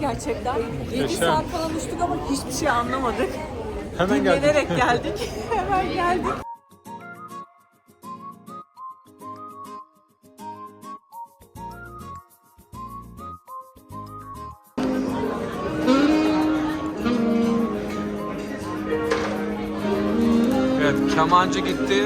Gerçekten 7 Muhteşem. saat falan uçtuk ama hiçbir şey anlamadık. Hemen geldik. Dinlenerek geldik. Hemen geldik. Kemancı gitti.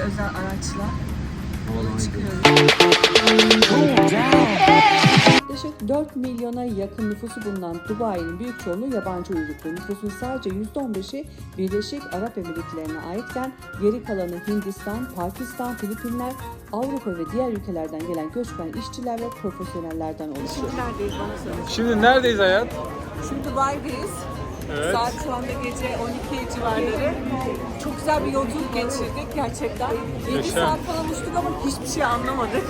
Şimdi özel araçla. Yaklaşık 4 milyona yakın nüfusu bulunan Dubai'nin büyük çoğunluğu yabancı uyruklu. Nüfusun sadece %15'i Birleşik Arap Emirlikleri'ne aitken geri kalanı Hindistan, Pakistan, Filipinler, Avrupa ve diğer ülkelerden gelen göçmen işçiler ve profesyonellerden oluşuyor. Neredeyiz bana söyle. Şimdi neredeyiz hayat? Şimdi Dubai'deyiz. Evet. Saat şu anda gece 12 civarları. Çok güzel bir yolculuk geçirdik gerçekten. 7 Yaşa. saat falan uçtuk ama hiçbir şey anlamadık.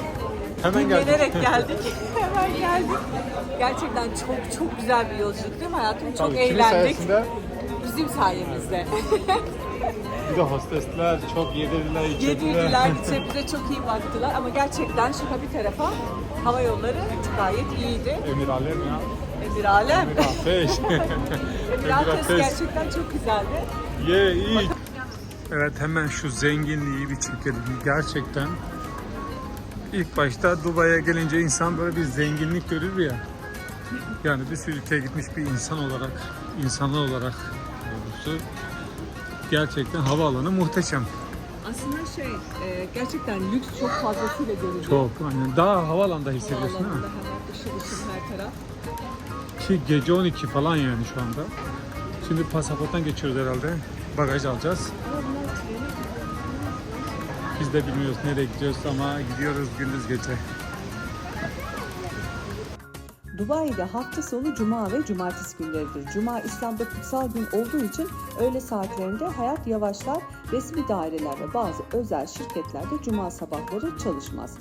Hemen geldik. Dinlenerek geldik. Hemen geldik. Gerçekten çok çok güzel bir yolculuk değil mi hayatım? Çok Tabii, kimin eğlendik. sayesinde? Bizim sayemizde. Bir de hostesler çok yedirdiler, içirdiler. Yedirdiler, bize, bize çok iyi baktılar ama gerçekten şaka bir tarafa hava yolları gayet iyiydi. Emir Alem ya. Emir Alem. Emir Ateş. Emir Ateş gerçekten çok güzeldi. Ye iyi. Evet hemen şu zenginliği bir çekelim. Gerçekten ilk başta Dubai'ye gelince insan böyle bir zenginlik görür ya. Yani bir sürü ülkeye gitmiş bir insan olarak, insanlar olarak doğrusu gerçekten havaalanı muhteşem. Aslında şey, e, gerçekten lüks çok fazlasıyla görülüyor. Çok hani daha havaalanında hissediyorsun değil Havaalanında mi? hemen ışıl ışıl her taraf. Ki gece 12 falan yani şu anda. Şimdi pasaporttan geçiyoruz herhalde. Bagaj alacağız. Biz de bilmiyoruz nereye gidiyoruz ama gidiyoruz gündüz gece. Dubai'de hafta sonu cuma ve cumartesi günleridir. Cuma İslam'da kutsal gün olduğu için öğle saatlerinde hayat yavaşlar. Resmi daireler ve bazı özel şirketlerde cuma sabahları çalışmaz.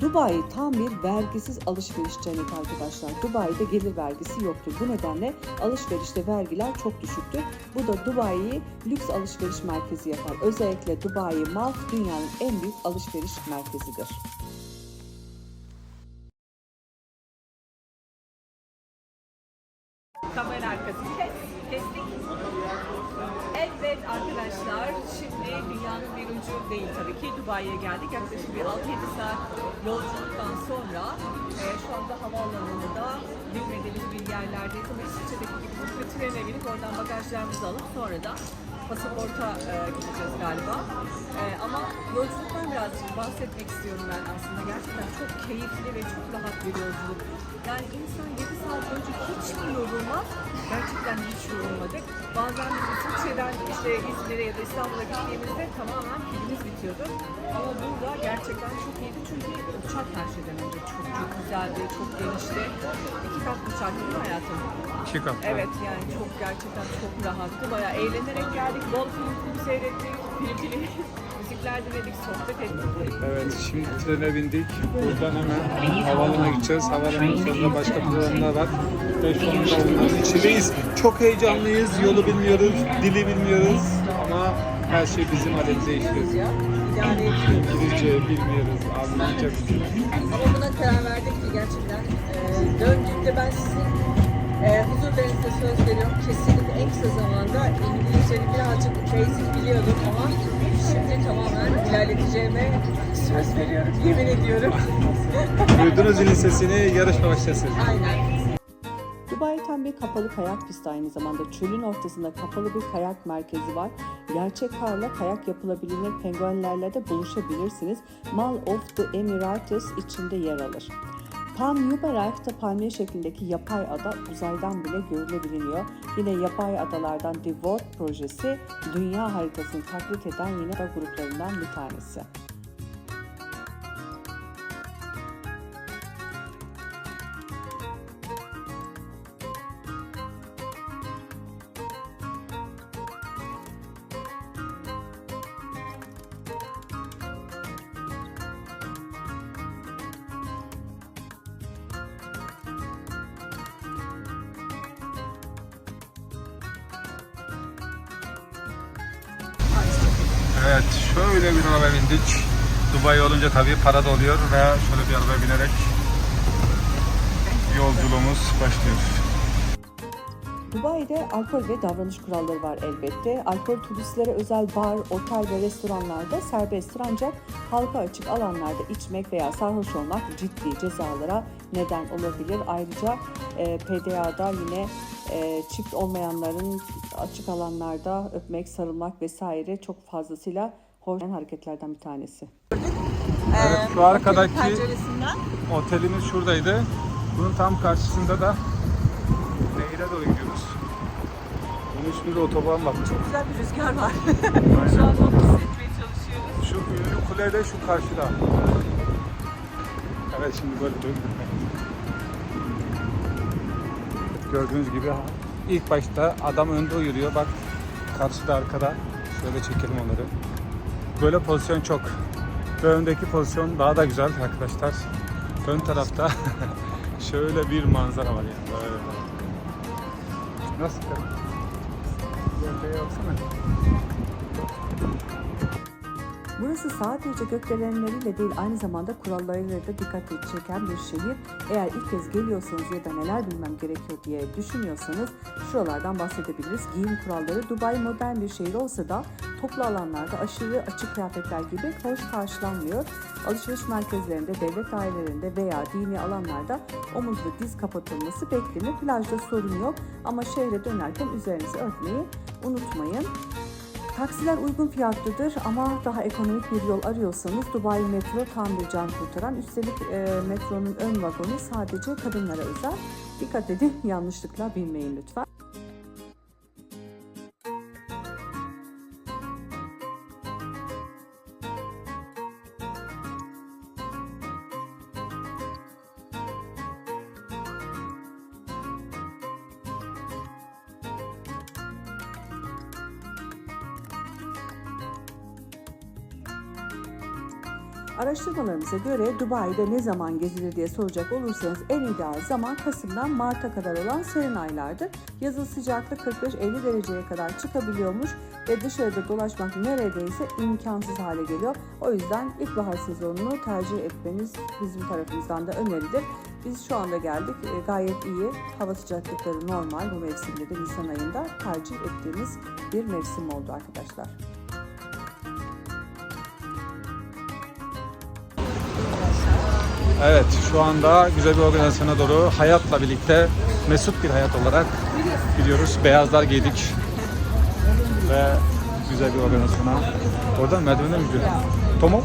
Dubai tam bir vergisiz alışveriş cenneti arkadaşlar. Dubai'de gelir vergisi yoktur. Bu nedenle alışverişte vergiler çok düşüktür. Bu da Dubai'yi lüks alışveriş merkezi yapar. Özellikle Dubai Mall dünyanın en büyük alışveriş merkezidir. Değil tabii ki Dubai'ye geldik. Yaklaşık bir 6-7 saat yolculuktan sonra e, şu anda havaalanında bilmediğimiz bir yerlerdeyiz ama İsviçre'deki gibi bir trene binip oradan bagajlarımızı alıp sonra da pasaporta e, gideceğiz galiba. E, ama yolculuktan birazcık bahsetmek istiyorum ben aslında. Gerçekten çok keyifli ve çok rahat bir yolculuk. Yani insan 7 saat önce hiç mi yorulmaz? Gerçekten hiç yorulmadık. Bazen İsviçre'den işte İzmir'e ya da İstanbul'a gittiğimizde tamamen pilimiz bitiyordu. Ama burada gerçekten çok iyiydi çünkü uçak her şeyden önce çok çok güzeldi, çok genişti. İki kat uçak değil mi hayatım? Kat. Evet yani çok gerçekten çok rahattı. Bayağı eğlenerek geldik. Bol film film seyrettik. Film film müzikler dinledik, sohbet ettik. Evet şimdi trene bindik. Buradan hemen havaalanına gideceğiz. Havaalanının sonunda başka programlar var. Ve şu anda onların içindeyiz. Çok heyecanlıyız. Yolu bilmiyoruz, dili bilmiyoruz. Ama her şey bizim alemize işliyor. Ya, idare ediyoruz. İngilizce bilmiyoruz, Almanca bilmiyoruz. Ama buna karar verdik ki gerçekten e, döndüğümde ben sizin huzurlarınızda söz veriyorum. Kesinlikle en kısa zamanda İngilizceyi birazcık basic biliyordum ama şimdi tamamen ilerleteceğime söz veriyorum, yemin ediyorum. Duydunuz zilin sesini, yarışma başlasın. Aynen. Dubai tam bir kapalı kayak pisti aynı zamanda. Çölün ortasında kapalı bir kayak merkezi var. Gerçek karla kayak yapılabilir, penguenlerle de buluşabilirsiniz. Mall of the Emirates içinde yer alır. Palm Yubarak da palmiye şeklindeki yapay ada uzaydan bile görülebiliyor. Yine yapay adalardan The World projesi dünya haritasını taklit eden yine da gruplarından bir tanesi. Evet şöyle bir araba bindik. Dubai olunca tabii para da oluyor ve şöyle bir arabaya binerek yolculuğumuz başlıyor. Dubai'de alkol ve davranış kuralları var elbette. Alkol turistlere özel bar, otel ve restoranlarda serbesttir ancak halka açık alanlarda içmek veya sarhoş olmak ciddi cezalara neden olabilir. Ayrıca e, PDA'da yine e, çift olmayanların açık alanlarda öpmek, sarılmak vesaire çok fazlasıyla hoş hareketlerden bir tanesi. Evet şu arkadaki Penceresinden. otelimiz şuradaydı. Bunun tam karşısında da nehire doğru gidiyoruz. Bunun üstünde de otoban var. Çok güzel bir rüzgar var. Şu an onu hissetmeye çalışıyoruz. Şu ünlü kule de şu karşıda. Evet şimdi böyle döndüm. Gördüğünüz gibi ilk başta adam önde yürüyor. Bak karşıda arkada. Şöyle çekelim onları. Böyle pozisyon çok. Ve öndeki pozisyon daha da güzel arkadaşlar. Ön tarafta şöyle bir manzara var yani. Böyle. Nasıl? Güzelliğe baksana. Burası sadece gökdelenleriyle değil aynı zamanda kurallarıyla da dikkati çeken bir şehir. Eğer ilk kez geliyorsanız ya da neler bilmem gerekiyor diye düşünüyorsanız şuralardan bahsedebiliriz. Giyim kuralları Dubai modern bir şehir olsa da toplu alanlarda aşırı açık kıyafetler gibi hoş karşılanmıyor. Alışveriş merkezlerinde, devlet dairelerinde veya dini alanlarda omuz ve diz kapatılması beklenir. Plajda sorun yok ama şehre dönerken üzerinizi örtmeyi unutmayın. Taksiler uygun fiyatlıdır ama daha ekonomik bir yol arıyorsanız Dubai Metro tam bir can kurtaran. Üstelik e, metronun ön vagonu sadece kadınlara özel. Dikkat edin yanlışlıkla binmeyin lütfen. Araştırmalarımıza göre Dubai'de ne zaman gezilir diye soracak olursanız en ideal zaman Kasım'dan Mart'a kadar olan serin aylardır. Yazın sıcaklık 45-50 dereceye kadar çıkabiliyormuş ve dışarıda dolaşmak neredeyse imkansız hale geliyor. O yüzden ilkbahar sezonunu tercih etmeniz bizim tarafımızdan da önerilir. Biz şu anda geldik. E, Gayet iyi. Hava sıcaklıkları normal bu mevsimde de Nisan ayında tercih ettiğimiz bir mevsim oldu arkadaşlar. Evet şu anda güzel bir organizasyona doğru hayatla birlikte mesut bir hayat olarak gidiyoruz. Beyazlar giydik ve güzel bir organizasyona. Oradan merdivenden mi gidiyor? Tomo?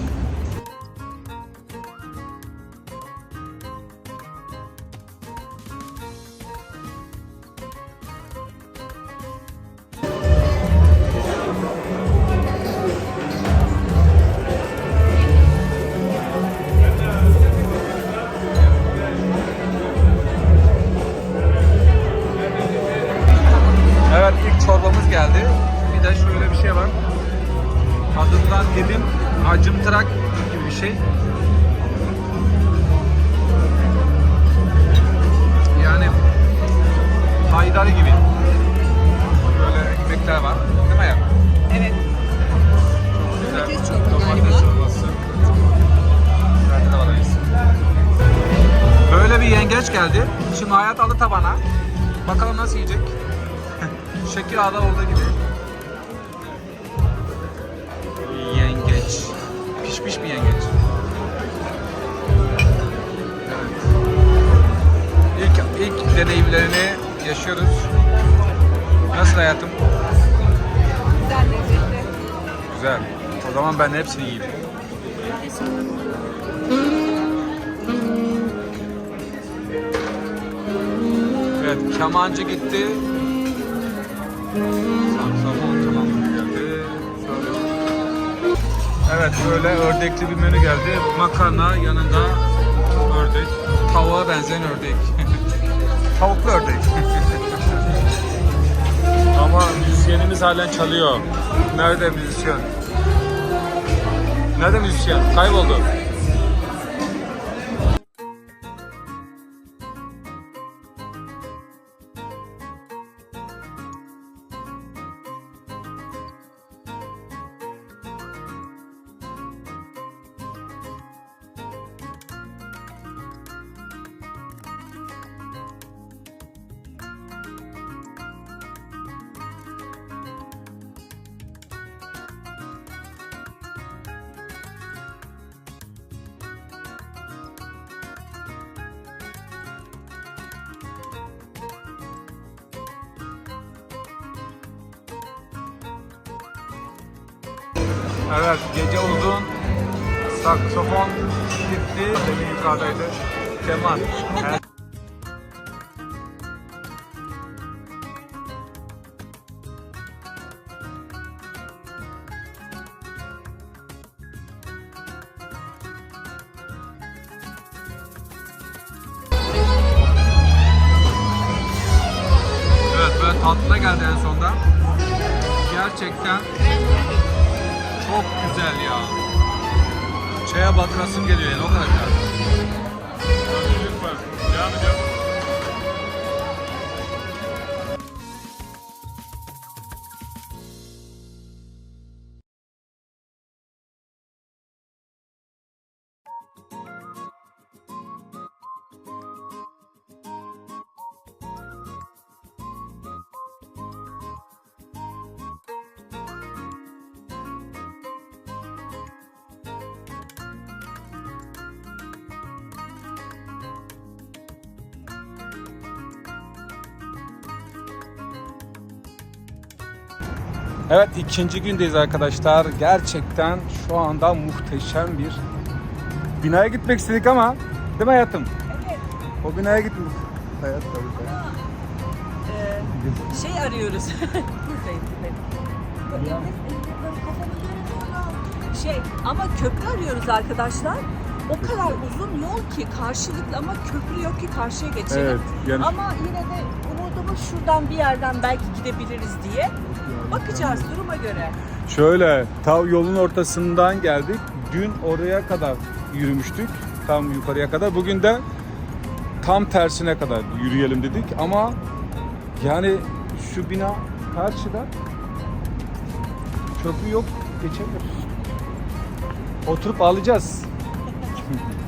Nasıl yiyecek. Şekil ağda olduğu gibi. Yengeç. Pişmiş bir yengeç. Evet. İlk, ilk deneyimlerini yaşıyoruz. Nasıl hayatım? Güzel lezzetli. Güzel. O zaman ben hepsini yiyeyim. Evet, kemancı gitti. Saksafon tamam geldi. Evet, böyle ördekli bir menü geldi. Makarna yanında ördek. Tavuğa benzeyen ördek. Tavuklu ördek. Ama müzisyenimiz halen çalıyor. Nerede müzisyen? Nerede müzisyen? Kayboldu. Evet, gece uzun. Saksofon gitti. Demin yukarıdaydı. Keman. Evet ikinci gündeyiz arkadaşlar. Gerçekten şu anda muhteşem bir binaya gitmek istedik ama değil mi hayatım? Evet. O binaya gitmek. Hayat tabii. Ee, şey arıyoruz. Buradayım. buradayım. Şey ama köprü arıyoruz arkadaşlar. O kadar uzun yol ki karşılıklı ama köprü yok ki karşıya geçelim. Evet, yani- Ama yine de umudumuz şuradan bir yerden belki gidebiliriz diye. Bakacağız duruma göre. Şöyle tam yolun ortasından geldik. Dün oraya kadar yürümüştük. Tam yukarıya kadar. Bugün de tam tersine kadar yürüyelim dedik ama yani şu bina karşıda köprü yok geçemiyoruz. Oturup ağlayacağız.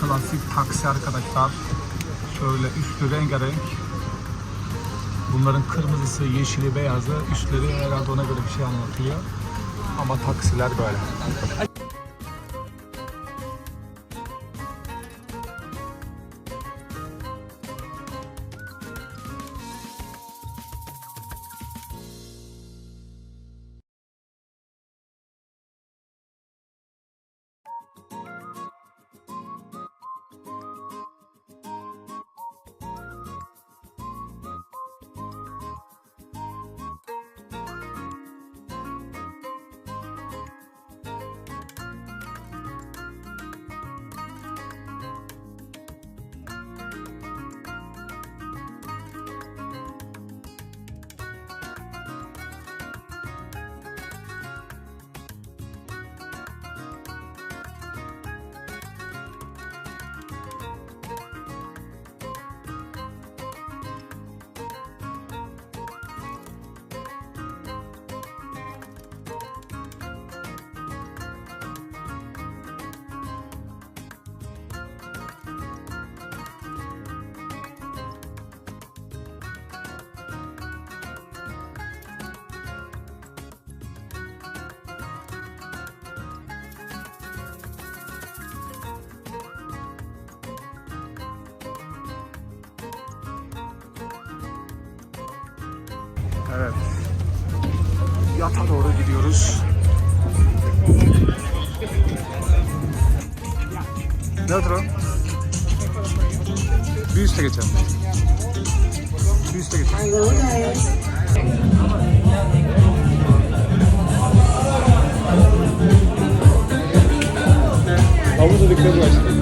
klasik taksi arkadaşlar. Şöyle üstü rengarenk. Bunların kırmızısı, yeşili, beyazı. Üstleri herhalde ona göre bir şey anlatıyor. Ama taksiler böyle. Evet. Yata doğru gidiyoruz. Nedir o? Bir üste geçelim. Bir üste geçelim. Havuza dikkat başlayalım.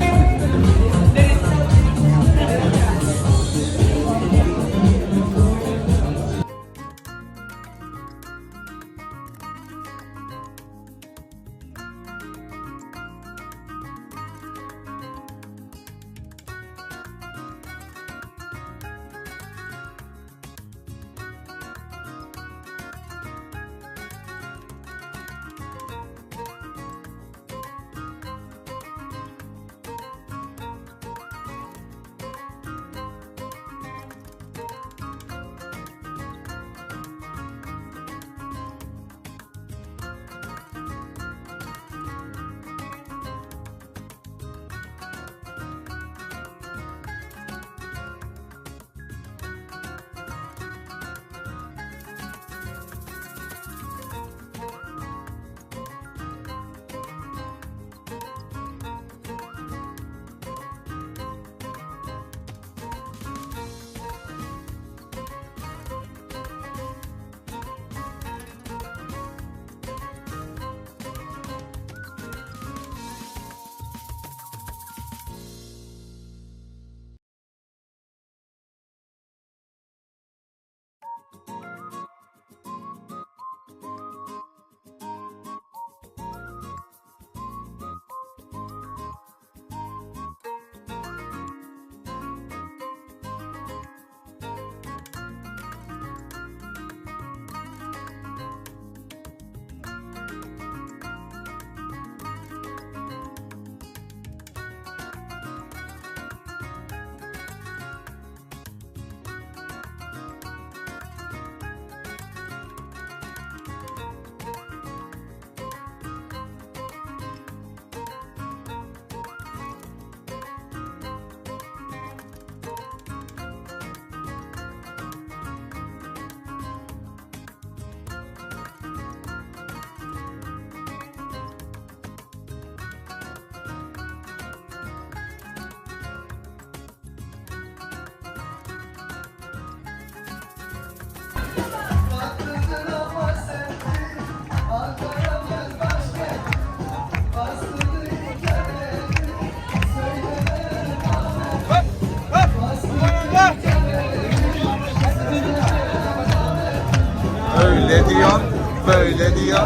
Öyle diyor, böyle diyor.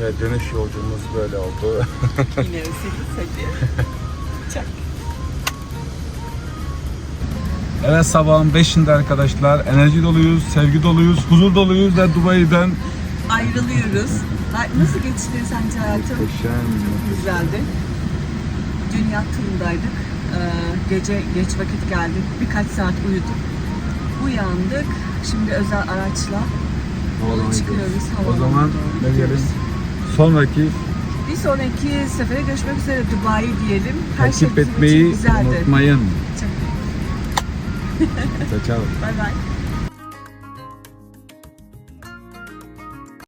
Ve dönüş yolculuğumuz böyle oldu. Yine 8 hadi. Çak. Evet sabahın 5'inde arkadaşlar enerji doluyuz, sevgi doluyuz, huzur doluyuz ve Dubai'den Ayrılıyoruz. Ay, Nasıl geçti sence hayatım? Güzeldi. Dün yat turundaydık. Ee, gece geç vakit geldik. Birkaç saat uyuduk. Uyandık. Şimdi özel araçla yola çıkıyoruz. O zaman ne diyelim? Sonraki Bir sonraki sefere görüşmek üzere Dubai diyelim. Her şey takip için etmeyi unutmayın. Ciao ciao. Bay bay.